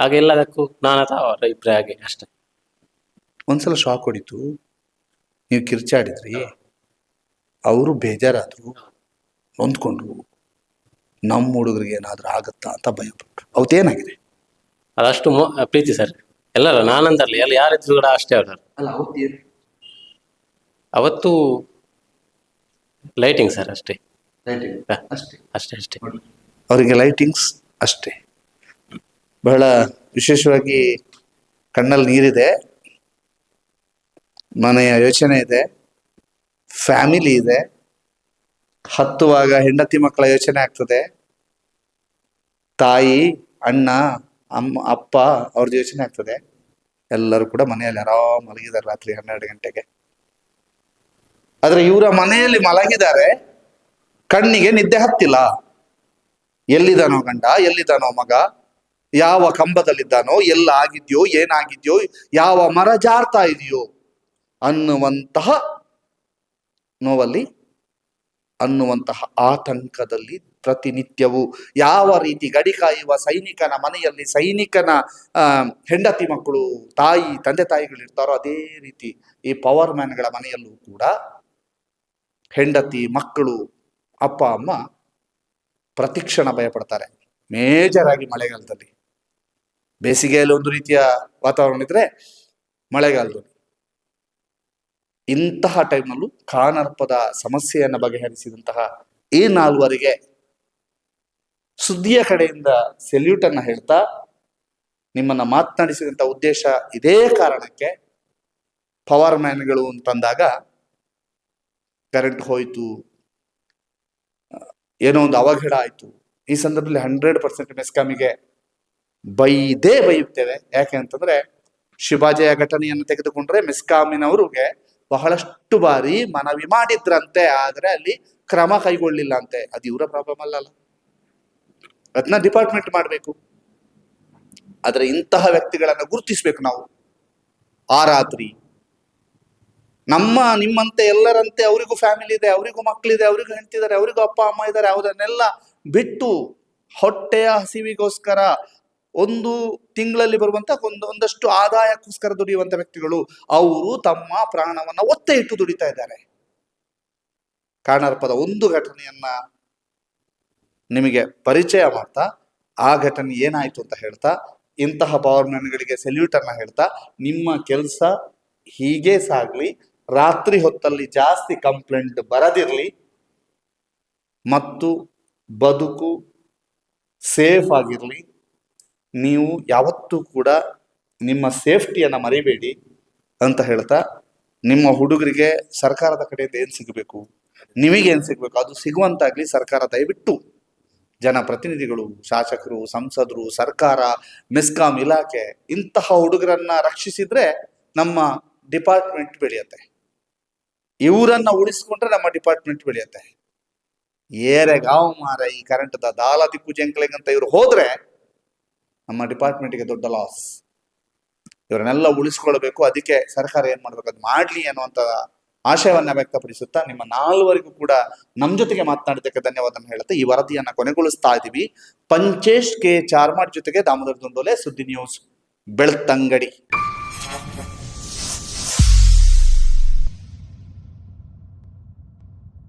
ಆಗ ಎಲ್ಲದಕ್ಕೂ ನಾನು ಅಥವಾ ಅವರ ಇಬ್ಬರೇ ಆಗಿ ಅಷ್ಟೇ. ಒಂದ್ಸಲ ಶಾಕ್ ಹೊಡಿತು. ನೀವು ಕಿರ್ಚಾಡಿದ್ರಿ. ಅವರು ಬೇಜಾರಾದ್ರು. ನೊಂದ್ಕೊಂಡ್ರು ನಮ್ಮ ಹುಡುಗರಿಗೆ ಏನಾದರೂ ಆಗತ್ತಾ? ಅಂತ ಭಯಪಟ್ರು. ಅವತ್ತೇನಾಗಿದೆ? ಅದಷ್ಟು ಮೊ- ಪ್ರೀತಿ ಸರ್. ಎಲ್ಲರ ನಾನಂತಲ್ಲ ಎಲ್ಲ ಯಾರಿದ್ರು ಕೂಡ ಅಷ್ಟೇ ಅವ್ರ. ಅಲ್ಲ ಅವತ್ತು ಲೈಟಿಂಗ್ ಸರ್ ಅಷ್ಟೇ. ಹಾ. ಅಷ್ಟೇ? ಅಷ್ಟೇ ಅಷ್ಟೇ. ಅವರಿಗೆ ಲೈಟಿಂಗ್ಸ್ ಅಷ್ಟೇ. ಬಹಳ ವಿಶೇಷವಾಗಿ ಕಣ್ಣಲ್ಲಿ ನೀರಿದೆ. ಮನೆಯ ಯೋಚನೆ ಇದೆ. ಫ್ಯಾಮಿಲಿ ಇದೆ. ಹತ್ತುವಾಗ ಹೆಂಡತಿ ಮಕ್ಕಳ ಯೋಚನೆ ಆಗ್ತದೆ. ತಾಯಿ ಅಣ್ಣ ಅಮ್ಮ, ಅಪ್ಪ ಅವ್ರದ್ದು ಯೋಚನೆ ಆಗ್ತದೆ. ಎಲ್ಲರೂ ಕೂಡ ಮನೆಯಲ್ಲಿ ಆರಾಮ್ ಮಲಗಿದ್ದಾರೆ ರಾತ್ರಿ ಹನ್ನೆರಡು ಗಂಟೆಗೆ. ಆದ್ರೆ ಇವರ ಮನೆಯಲ್ಲಿ ಮಲಗಿದ್ದಾರೆ, ಕಣ್ಣಿಗೆ ನಿದ್ದೆ ಹತ್ತಿಲ್ಲ. ಎಲ್ಲಿದ್ದಾನೋ ಗಂಡ, ಎಲ್ಲಿದ್ದಾನೋ ಮಗ, ಯಾವ ಕಂಬದಲ್ಲಿದ್ದಾನೋ ಎಲ್ಲ ಆಗಿದ್ಯೋ ಏನಾಗಿದ್ಯೋ, ಯಾವ ಮರ ಜಾರ್ತಾ ಇದೆಯೋ ಅನ್ನುವಂತಹ ನೋವಲ್ಲಿ, ಅನ್ನುವಂತಹ ಆತಂಕದಲ್ಲಿ ಪ್ರತಿನಿತ್ಯವೂ ಯಾವ ರೀತಿ ಗಡಿ ಕಾಯುವ ಸೈನಿಕನ ಮನೆಯಲ್ಲಿ ಸೈನಿಕನ ಹೆಂಡತಿ ಮಕ್ಕಳು ತಾಯಿ ತಂದೆ ತಾಯಿಗಳು ಇರ್ತಾರೋ ಅದೇ ರೀತಿ ಈ ಪವರ್ ಮ್ಯಾನ್ಗಳ ಮನೆಯಲ್ಲೂ ಕೂಡ ಹೆಂಡತಿ ಮಕ್ಕಳು ಅಪ್ಪ ಅಮ್ಮ ಪ್ರತಿಕ್ಷಣ ಭಯಪಡ್ತಾರೆ. ಮೇಜರ್ ಆಗಿ ಮಳೆಗಾಲದಲ್ಲಿ. ಬೇಸಿಗೆಯಲ್ಲಿ ಒಂದು ರೀತಿಯ ವಾತಾವರಣ ಇದ್ರೆ ಮಳೆಗಾಲದಲ್ಲಿ. ಇಂತಹ ಟೈಮ್ನಲ್ಲೂ ಕಾನರ್ಪದ ಸಮಸ್ಯೆಯನ್ನು ಬಗೆಹರಿಸಿದಂತಹ ಈ ನಾಲ್ವರಿಗೆ ಸುದ್ದಿಯ ಕಡೆಯಿಂದ ಸೆಲ್ಯೂಟ್ ಅನ್ನ ಹೇಳ್ತಾ ನಿಮ್ಮನ್ನ ಮಾತನಾಡಿಸಿದಂತ ಉದ್ದೇಶ ಇದೇ ಕಾರಣಕ್ಕೆ ಪವರ್ ಮ್ಯಾನ್ಗಳು ಅಂತಂದಾಗ ಕರೆಂಟ್ ಹೋಯ್ತು. ಏನೋ ಒಂದು ಅವಘಡ ಆಯ್ತು. ಈ ಸಂದರ್ಭದಲ್ಲಿ ಹಂಡ್ರೆಡ್ ಪರ್ಸೆಂಟ್ ಮೆಸ್ಕಾಮಿಗೆ ಬೈದೇ ಬೈಯುತ್ತೇವೆ. ಯಾಕೆ ಅಂತಂದ್ರೆ ಶಿವಾಜಿಯ ಘಟನೆಯನ್ನು ತೆಗೆದುಕೊಂಡ್ರೆ ಮೆಸ್ಕಾಮಿನವ್ರಿಗೆ ಬಹಳಷ್ಟು ಬಾರಿ ಮನವಿ ಮಾಡಿದ್ರಂತೆ, ಆದ್ರೆ ಅಲ್ಲಿ ಕ್ರಮ ಕೈಗೊಳ್ಳಿಲ್ಲ ಅಂತೆ ಅದು ಇವರ ಪ್ರಾಬ್ಲಮ್ ಅಲ್ಲಲ್ಲ. ಅದನ್ನ ಡಿಪಾರ್ಟ್ಮೆಂಟ್ ಮಾಡಬೇಕು. ಆದರೆ ಇಂತಹ ವ್ಯಕ್ತಿಗಳನ್ನು ಗುರುತಿಸಬೇಕು ನಾವು. ಆ ರಾತ್ರಿ. ನಮ್ಮ, ನಿಮ್ಮಂತೆ ಎಲ್ಲರಂತೆ ಅವರಿಗೂ ಫ್ಯಾಮಿಲಿ ಇದೆ, ಅವರಿಗೂ ಮಕ್ಕಳಿದೆ ಅವರಿಗೂ ಹೆಂಡ್ತಿದ್ದಾರೆ, ಅವರಿಗೂ ಅಪ್ಪ, ಅಮ್ಮ ಇದ್ದಾರೆ, ಅವರನ್ನೆಲ್ಲ ಬಿಟ್ಟು ಹೊಟ್ಟೆಯ ಹಸಿವಿಗೋಸ್ಕರ ಒಂದು ತಿಂಗಳಲ್ಲಿ ಬರುವಂತ ಒಂದು, ಒಂದಷ್ಟು ಆದಾಯಕ್ಕೋಸ್ಕರ ದುಡಿಯುವಂತ ವ್ಯಕ್ತಿಗಳು, ಅವರು ತಮ್ಮ ಪ್ರಾಣವನ್ನ ಒತ್ತೆ ಇಟ್ಟು ದುಡಿತಾ ಇದ್ದಾರೆ. ಕಾರಣಾರ್ಪದ ಒಂದು ಘಟನೆಯನ್ನ ನಿಮಗೆ ಪರಿಚಯ ಮಾಡ್ತಾ, ಆ ಘಟನೆ ಏನಾಯ್ತು ಅಂತ ಹೇಳ್ತಾ, ಇಂತಹ ಪವರ್ ಮ್ಯಾನ್ಗಳಿಗೆ ಸೆಲ್ಯೂಟ್ ಅನ್ನ ಹೇಳ್ತಾ, ನಿಮ್ಮ ಕೆಲಸ ಹೀಗೆ ಸಾಗ್ಲಿ, ರಾತ್ರಿ ಹೊತ್ತಲ್ಲಿ ಜಾಸ್ತಿ ಕಂಪ್ಲೇಂಟ್ ಬರದಿರ್ಲಿ ಮತ್ತು ಬದುಕು ಸೇಫ್ ಆಗಿರಲಿ, ನೀವು ಯಾವತ್ತೂ ಕೂಡ ನಿಮ್ಮ ಸೇಫ್ಟಿಯನ್ನು ಮರಿಬೇಡಿ ಅಂತ ಹೇಳ್ತಾ, ನಿಮ್ಮ ಹುಡುಗರಿಗೆ ಸರ್ಕಾರದ ಕಡೆಯಿಂದ ಏನು ಸಿಗಬೇಕು? ನಿಮಗೇನು ಸಿಗಬೇಕು? ಅದು ಸಿಗುವಂತಾಗಲಿ ಸರ್ಕಾರ ದಯವಿಟ್ಟು. ಜನಪ್ರತಿನಿಧಿಗಳು, ಶಾಸಕರು, ಸಂಸದರು, ಸರ್ಕಾರ, ಮೆಸ್ಕಾಂ ಇಲಾಖೆ ಇಂತಹ ಹುಡುಗರನ್ನ ರಕ್ಷಿಸಿದ್ರೆ ನಮ್ಮ ಡಿಪಾರ್ಟ್ಮೆಂಟ್ ಬೆಳೆಯುತ್ತೆ. ಇವರನ್ನ ಉಳಿಸ್ಕೊಂಡ್ರೆ ನಮ್ಮ ಡಿಪಾರ್ಟ್ಮೆಂಟ್ ಬೆಳೆಯುತ್ತೆ. ಏರೆಗಾವ್ ಮಾರ ಈ ಕರೆಂಟ್ದ ದಾಲ ತಿಪ್ಪು ಜಂಕ್ಲೆಂಗ್ ಅಂತ ಇವ್ರು ಹೋದ್ರೆ ನಮ್ಮ ಡಿಪಾರ್ಟ್ಮೆಂಟ್ಗೆ ದೊಡ್ಡ ಲಾಸ್ ಇವರನ್ನೆಲ್ಲ ಉಳಿಸ್ಕೊಳ್ಬೇಕು, ಅದಕ್ಕೆ ಸರ್ಕಾರ ಏನ್ ಮಾಡ್ಬೇಕು, ಅದು ಮಾಡ್ಲಿ ಅನ್ನುವಂತ ಆಶಯವನ್ನ ವ್ಯಕ್ತಪಡಿಸುತ್ತಾ ನಿಮ್ಮ ನಾಲ್ವರಿಗೂ ಕೂಡ ನಮ್ಮ ಜೊತೆಗೆ ಮಾತನಾಡಿದ್ದಕ್ಕೆ ಧನ್ಯವಾದ ಹೇಳುತ್ತೆ. ಈ ವರದಿಯನ್ನ ಕೊನೆಗೊಳಿಸ್ತಾ ಇದ್ದೀವಿ ಪಂಚೇಶ್ ಕೆ ಚಾರ್ಮಾಡ್ ಜೊತೆಗೆ ದಾಮೋದರ ದುಂಡೋಲೆ ಸುದ್ದಿ ನ್ಯೂಸ್ ಬೆಳ್ತಂಗಡಿ.